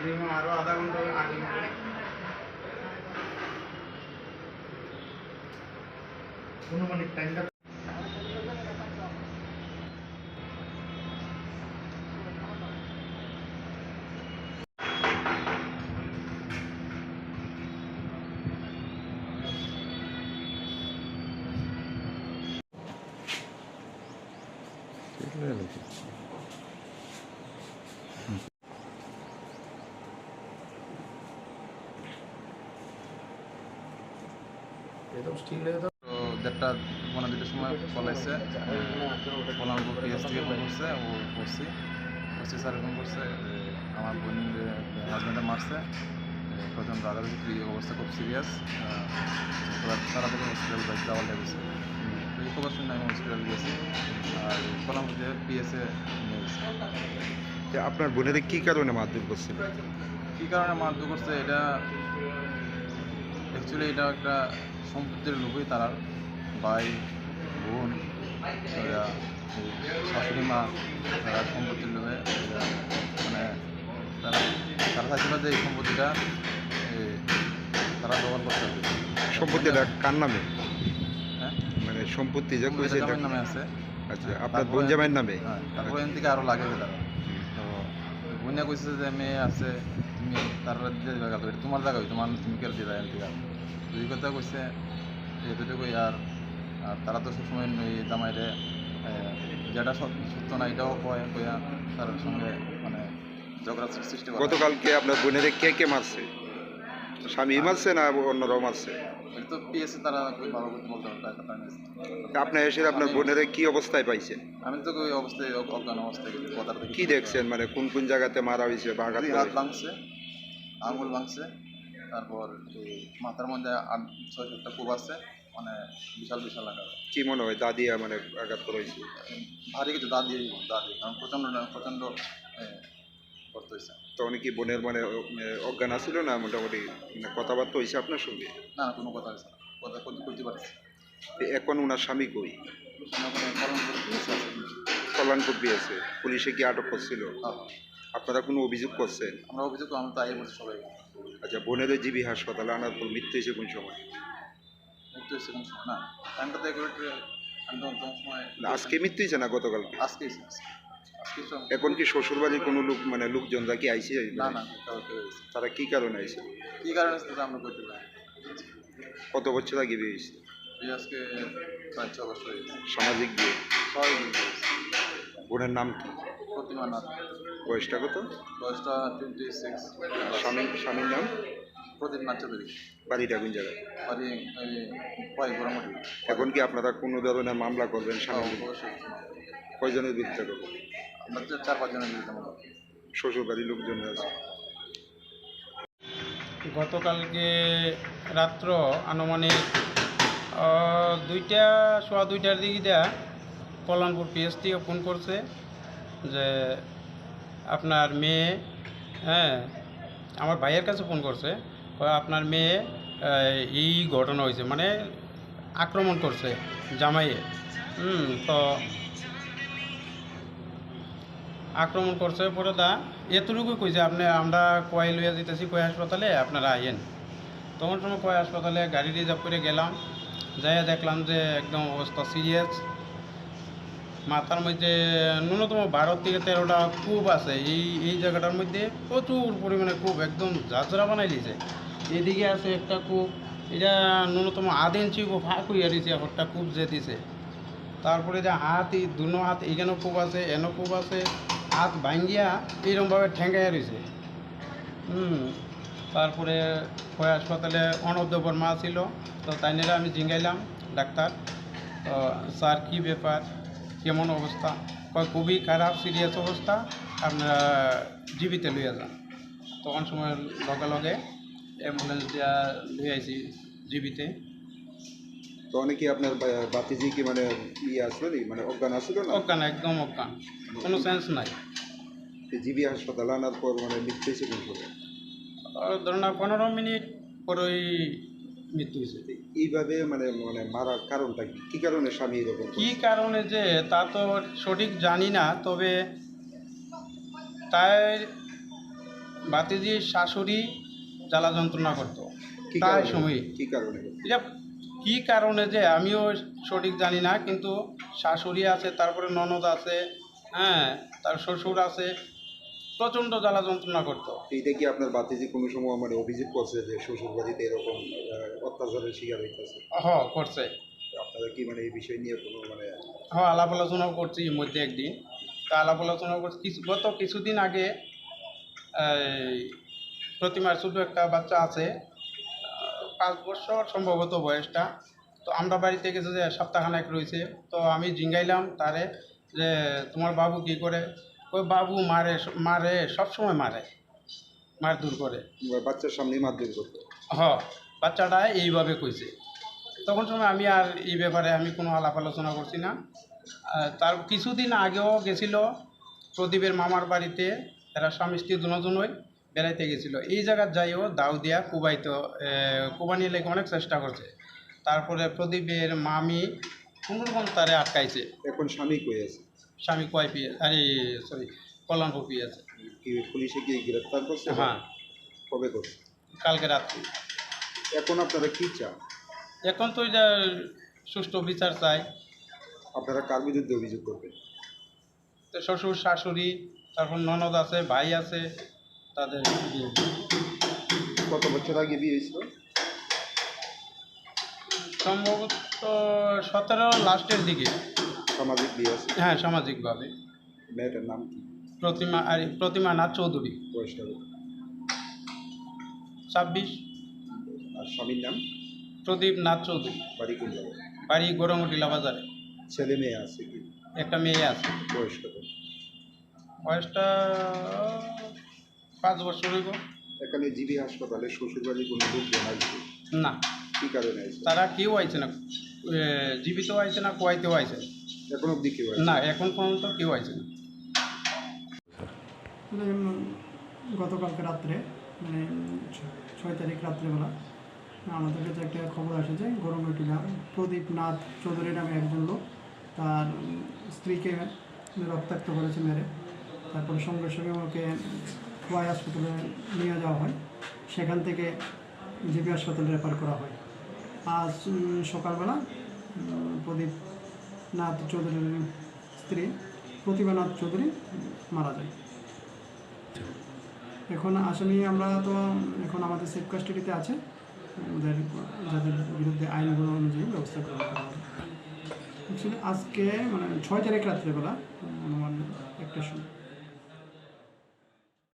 চালু হয়েছে মিনিমাম আরও আধা ঘণ্টা আগে অনুমানিক টাইমটা একদম স্টিল হয়ে তো দেড়টা মানে দুটোর সময় চলাইছে কলামপুর পিএস থেকে ফোন করছে ও করছি করছি স্যার ফোন করছে আমার বোন হাজব্যান্ডে মারছে আঘাত হয়েছে অবস্থা খুব সিরিয়াস তাড়াতাড়ি হসপিটাল যাওয়ার লেগেছে তো এই খবর শুনে আমি হসপিটাল গেছি। আর কলামপুর যে পিএসএ নিয়ে গেছি। আপনার বোনের কি কারণে মারধর করছিল? কী কারণে মারধর করছে? এটা অ্যাকচুয়ালি এটা একটা সম্পত্তির লোভই তারা ভাই বোন এই শাশুড়ি মা তারা সম্পত্তির লোভে মানে তারা তারা চাইছিল যে এই সম্পত্তিটা তারা দখল করতে হবে। সম্পত্তিটা কার নামে? হ্যাঁ? মানে সম্পত্তি যে কইছে নামে আছে। আচ্ছা হ্যাঁ, আপনার বোন জামাইয়ের নামে? হ্যাঁ তারপরে এখান থেকে আরও লাগে তারা তো বোনিয়া কইছে যে মেয়ে আছে তুমি তার এটা তোমার জায়গা তোমার তুমি কেউ দিয়ে দুই কথা কইছে এতটুকুই আর আর তারা তো সবসময় এই জামাইরে যেটা সত্য না এটাও কয় কইয়া তার সঙ্গে মানে ঝগড়া সৃষ্টি করে গতকালকে আপনার বোনের কে কে মারছে? স্বামী মারছে না অন্যরাও মারছে? তো পিএসএ তারা খুব ভালো করতে বলতে পারবে আপনি এসে আপনার বোনের কি অবস্থায় পাইছেন আমি তো ওই অবস্থায় অজ্ঞান অবস্থায় কি দেখছেন? মানে কোন কোন জায়গাতে মারা হয়েছে বা হাত ভাঙছে আঙুল ভাঙছে। তারপর এই মাথার মধ্যে আট ছয় সাতটা কূপ আছে মানে বিশাল বিশাল আকার। কি মনে হয় দাদিয়া মানে আঘাত করা হয়েছে? ভারী কিছু দাঁত দিয়ে দাঁত দিয়ে কারণ প্রচণ্ড প্রচণ্ড করতে হয়েছে। তখন কি বোনের মানে অজ্ঞান আছিল না মোটামুটি? মানে কথাবার্তা হয়েছে আপনার সঙ্গে? না না কোনো কথা হয়েছে না। কথা করতে পারছি। এখন ওনার স্বামী কই? কল্যাণপুর পেয়েছে পুলিশে কি আটক করছিল? হ্যাঁ, আপনারা কোনো অভিযোগ করছেন আমরা অভিযোগ আমরা তো আগে বলছি সবাই। আচ্ছা বোনের জিবি হাসপাতালে আনার পর মৃত্যু হয়েছে কোন সময়? মৃত্যু হয়েছে কোন সময়? না টাইমটা তো আজকে মৃত্যু হয়েছে না গতকাল আজকে এখন কি শ্বশুরবাড়ির কোনো লোক মানে লোকজনরা কি আইসে? না না তারা কি কারণে আইসে? কী কারণে আমরা করতে পারি কত বছর আগে বিয়ে হয়েছে? আজকে প্রায় ছ বছর সামাজিক বিয়ে। বোনের নাম কি? প্রতিমা নাথ। বয়সটা কত? বয়সটা টোয়েন্টি সিক্স স্বামী স্বামীর নাম? প্রদীপ নাথ চৌধুরী বাড়িটা কোন জায়গায়? বাড়ি এই কয় এখন কি আপনারা কোনো ধরনের মামলা করবেন স্বামী কয়জনের বিরুদ্ধে করবেন? আমরা চার পাঁচজনের বিরুদ্ধে শ্বশুর বাড়ির লোকজন আছে। গতকালকে রাত্র আনুমানিক দুইটা সোয়া দুইটার দিকে দেয়া কল্যাণপুর পিএস থেকে ফোন করছে যে আপনার মেয়ে হ্যাঁ আমার ভাইয়ের কাছে ফোন করছে আপনার মেয়ে এই ঘটনা হয়েছে মানে আক্রমণ করছে জামাইয়ে। হুম, তো আক্রমণ করছে পরে দা এতটুকু কইছে, আপনি, আমরা কয় লইয়া যেতেছি কয় হাসপাতালে, আপনারা আইয়েন। তখন সময় কয় হাসপাতালে গাড়ি রিজার্ভ করে গেলাম, যাইয়া দেখলাম যে একদম অবস্থা সিরিয়াস। মাথার মধ্যে, ন্যূনতম বারো থেকে তেরোটা কূপ আছে। এই এই জায়গাটার মধ্যে প্রচুর পরিমাণে কূপ, একদম ঝাঁঝরা বানাই দিয়েছে। এদিকে আছে একটা কূপ, এটা ন্যূনতম আধ ইঞ্চি ফাঁক হইয়া দিয়েছে একটা কূপ যে দিছে। তারপরে যে হাত দুনো হাত, এইখানেও কূপ আছে এনও কূপ আছে, হাত ভাঙ্গিয়া এইরকমভাবে ঠেঙ্গাইয়া রয়েছে হুম, তারপরে কয় হাসপাতালে অনদ্যপর মা ছিল, তো তাই নিয়ে আমি জিঙ্গাইলাম, ডাক্তার। তো, স্যার, কী ব্যাপার? কেমন অবস্থা? কয় খুবই খারাপ সিরিয়াস অবস্থা? আপনারা জীবিতে লইয়া যান। তখন সময় লগে লগে অ্যাম্বুলেন্স দিয়া লই আইছি জীবিতে। তো অনেকে আপনার বাতিজি কি মানে ইয়ে আসলো মানে অজ্ঞান আসলো না? অজ্ঞান একদম অজ্ঞান। কোনো সেন্স নাই। জিবি হাসপাতালে আনার পর মানে মৃত্যু কোন ধরুন না পনেরো মিনিট পরেই মৃত্যু হয়েছে। এইভাবে মানে মানে মারার কারণটা কি? কারণে স্বামী এরকম কী কারণে যে তা তো সঠিক জানি না তবে তাই ভাতিজির শাশুড়ি জ্বালা যন্ত্রণা করতো। কারণে? সময়। কি কারণে এটা কী কারণে যে আমিও সঠিক জানি না কিন্তু শাশুড়ি আছে তারপরে ননদ আছে হ্যাঁ তার শ্বশুর আছে প্রচণ্ড জ্বালা যন্ত্রণা করতো। এইটা কি আপনার বাতিজি কোনো সময় মানে অভিযোগ করছে যে শ্বশুর বাড়িতে এরকম অত্যাচারের শিকার হইতেছে? হ করছে। আপনারা কি মানে এই বিষয় নিয়ে কোনো মানে হ আলাপ আলোচনাও করছি এর মধ্যে একদিন। তা আলাপ আলোচনাও করছি। কিছু গত কিছুদিন আগে প্রতিমার ছোটো একটা বাচ্চা আছে পাঁচ বছর সম্ভবত বয়সটা। তো আমরা বাড়িতে গেছে যে সপ্তাহখানেক রয়েছে। তো আমি জিঙ্গাইলাম তারে যে তোমার বাবু কি করে? ওই বাবু মারে মারে সবসময় মারে। মার দূর করে। বাচ্চার সামনে মারধর করতো। হ বাচ্চাটা এইভাবে কইছে। তখন সময় আমি আর এই ব্যাপারে আমি কোনো আলাপ আলোচনা করছি না। তার কিছুদিন আগেও গেছিল প্রদীপের মামার বাড়িতে। এরা স্বামী স্ত্রী দুজনই বেড়াইতে গেছিল। এই জায়গার যাইও দাও দিয়া কুবাইতো কুবানি লেগে অনেক চেষ্টা করছে। তারপরে প্রদীপের মামি কোনোরকম তারে আটকাইছে। এখন স্বামী কই আছে? স্বামী কয় পিয়ে আরে সরি কল্যাণপুর পিয়েছে কি পুলিশে গিয়ে গ্রেফতার করছে? হ্যাঁ। কবে করছে? কালকে রাত্রি। এখন আপনারা কি চান? এখন তো এটা সুষ্ঠু বিচার চাই। আপনারা কার বিরুদ্ধে অভিযোগ করবেন? তো শ্বশুর শাশুড়ি তারপর ননদ আছে ভাই আছে তাদের। কত বছর আগে বিয়ে হয়েছিল? সম্ভবত সতেরো লাস্টের দিকে। সামাজিক বিয়ে হ্যাঁ সামাজিকভাবে। মেয়েটার নাম কি? প্রতিমা আর প্রতিমা নাথ চৌধুরী। বয়সটা ছাব্বিশ। আর স্বামীর নাম? প্রদীপ নাথ চৌধুরী। বাড়ি কোন জায়গায়? বাড়ি গরমটিলা বাজারে। ছেলে মেয়ে আছে কি? একটা মেয়ে আছে। বয়স কত? বয়সটা পাঁচ বছর হইব। এখানে জিবি হাসপাতালে শ্বশুর বাড়ির কোনো লোকজন আসবে না। কি কারণে তারা কেউ আইছে না জীবিত আইছে না কোয়াইতেও আইছে। না। এখন অবধি কেউ না এখন পর্যন্ত কেউ আইছে না মানে গতকালকে রাত্রে মানে ছ- ছয় তারিখ রাত্রেবেলা আমাদের কাছে একটা খবর আসে যে গরমটিলা প্রদীপ নাথ চৌধুরী নামে একজন লোক তার স্ত্রীকে রক্তাক্ত করেছে মেরে। তারপরে সঙ্গে সঙ্গে ওকে ওয়াই হাসপাতালে নিয়ে যাওয়া হয়। সেখান থেকে জিবি হাসপাতালে রেফার করা হয়। আজ সকালবেলা প্রদীপ নাথ চৌধুরীর স্ত্রী, প্রতিভা নাথ চৌধুরী মারা যায়। এখন আসামি আমরা তো এখন আমাদের সেফ কাস্টাডিতে আছে। ওদের, যাদের বিরুদ্ধে আইনগুলো অনুযায়ী ব্যবস্থা গ্রহণ করা হবে। আজকে মানে ছয় তারিখ রাত্রেবেলা অনুমান একটা সময়।